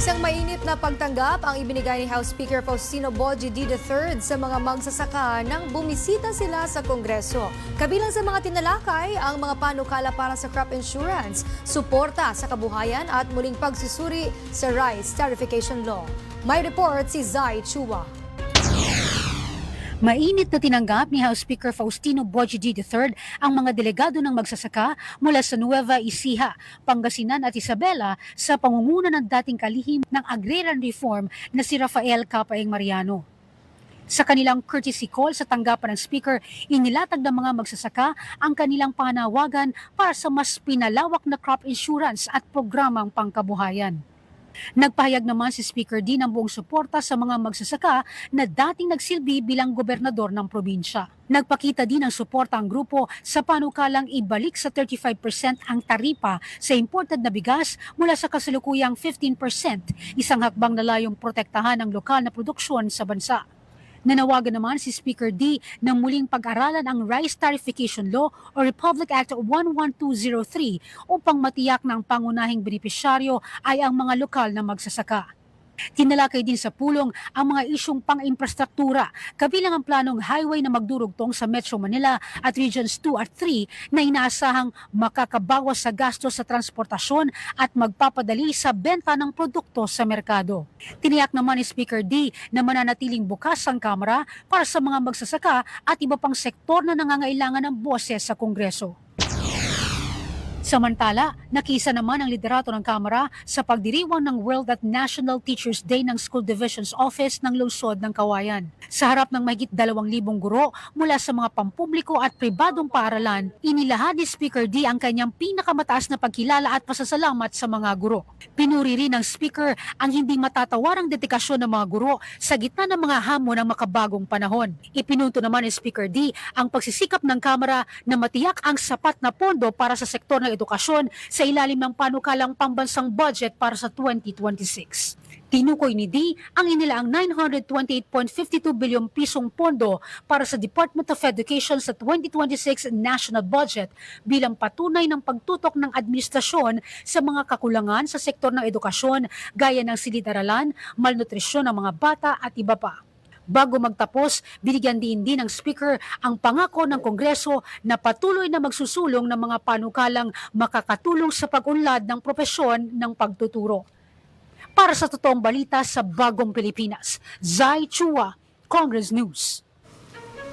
Isang mainit na pagtanggap ang ibinigay ni House Speaker Faustino Boji D. III sa mga magsasaka nang bumisita sila sa Kongreso. Kabilang sa mga tinalakay ang mga panukala para sa crop insurance, suporta sa kabuhayan at muling pagsusuri sa rice tarification law. May report si Zai Chua. Mainit na tinanggap ni House Speaker Faustino Boji D. III ang mga delegado ng magsasaka mula sa Nueva Ecija, Pangasinan at Isabela sa pangunguna ng dating kalihim ng agrarian reform na si Rafael Capaeng Mariano. Sa kanilang courtesy call sa tanggapan ng speaker, inilatag ng mga magsasaka ang kanilang panawagan para sa mas pinalawak na crop insurance at programang pangkabuhayan. Nagpahayag naman si Speaker D ng buong suporta sa mga magsasaka na dating nagsilbi bilang gobernador ng probinsya. Nagpakita din ng suporta ang grupo sa panukalang ibalik sa 35% ang taripa sa imported na bigas mula sa kasalukuyang 15%, isang hakbang na layong protektahan ang lokal na produksyon sa bansa. Nanawagan naman si Speaker D na muling pag-aralan ang Rice Tarification Law o Republic Act 11203 upang matiyak ang pangunahing benepisyaryo ay ang mga lokal na magsasaka. Tinalakay din sa pulong ang mga isyong pang-infrastruktura, kabilang ang planong highway na magdurugtong sa Metro Manila at Regions 2 at 3 na inaasahang makakabawas sa gastos sa transportasyon at magpapadali sa benta ng produkto sa merkado. Tiniyak naman ni Speaker D na mananatiling bukas ang Kamara para sa mga magsasaka at iba pang sektor na nangangailangan ng boses sa Kongreso. Samantala, nakisa naman ang liderato ng Kamara sa pagdiriwang ng World at National Teachers Day ng School Division's Office ng Lungsod ng Kawayan. Sa harap ng mahigit 2,000 guro mula sa mga pampubliko at pribadong paaralan, inilahad ni Speaker D ang kanyang pinakamataas na pagkilala at pasasalamat sa mga guro. Pinuri rin ng Speaker ang hindi matatawarang dedikasyon ng mga guro sa gitna ng mga hamon ng makabagong panahon. Ipinuto naman ni Speaker D ang pagsisikap ng Kamara na matiyak ang sapat na pondo para sa sektor ng edukasyon sa ilalim ng panukalang pambansang budget para sa 2026. Tinukoy ni D ang inilaang 928.52 bilyong pisong pondo para sa Department of Education sa 2026 national budget bilang patunay ng pagtutok ng administrasyon sa mga kakulangan sa sektor ng edukasyon gaya ng silid-aralan, malnutrisyon ng mga bata at iba pa. Bago magtapos, binigyan din din ng Speaker ang pangako ng Kongreso na patuloy na magsusulong ng mga panukalang makakatulong sa pag-unlad ng propesyon ng pagtuturo. Para sa totoong balita sa Bagong Pilipinas, Zai Chua, Congress News.